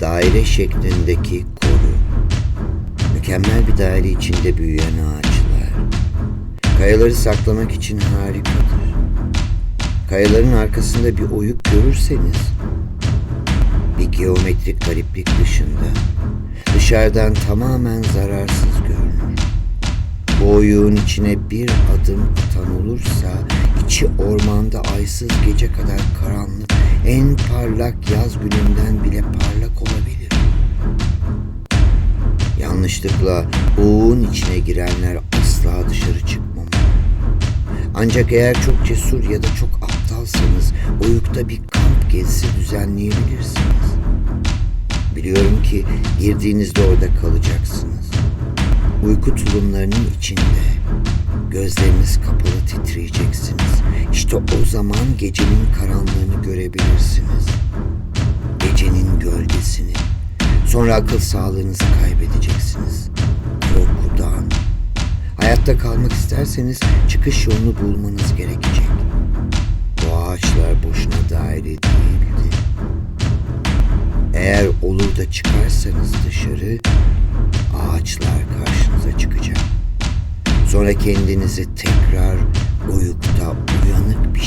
daire şeklindeki koru. Mükemmel bir daire içinde büyüyen ağaçlar. Kayaları saklamak için harikadır. Kayaların arkasında bir oyuk görürseniz, bir geometrik gariplik dışında, dışarıdan tamamen zararsız. Bu oyuğun içine bir adım atan olursa, içi ormanda aysız gece kadar karanlık, en parlak yaz gününden bile parlak olabilir. Yanlışlıkla oğun içine girenler asla dışarı çıkmamalı. Ancak eğer çok cesur ya da çok aptalsanız oyukta bir kamp gezisi düzenleyebilirsiniz. Biliyorum ki girdiğinizde orada kalacaksınız. Uyku tulumlarının içinde gözleriniz kapalı titreyeceksiniz. İşte o zaman gecenin karanlığını görebilirsiniz. Gecenin gölgesini. Sonra akıl sağlığınızı kaybedeceksiniz. Korkudan. Hayatta kalmak isterseniz çıkış yolunu bulmanız gerekecek. Bu ağaçlar boşuna daire değildi. Eğer olur da çıkarsanız dışarı ağaçlar çıkacak. Sonra kendinizi tekrar uyukta uyanık bir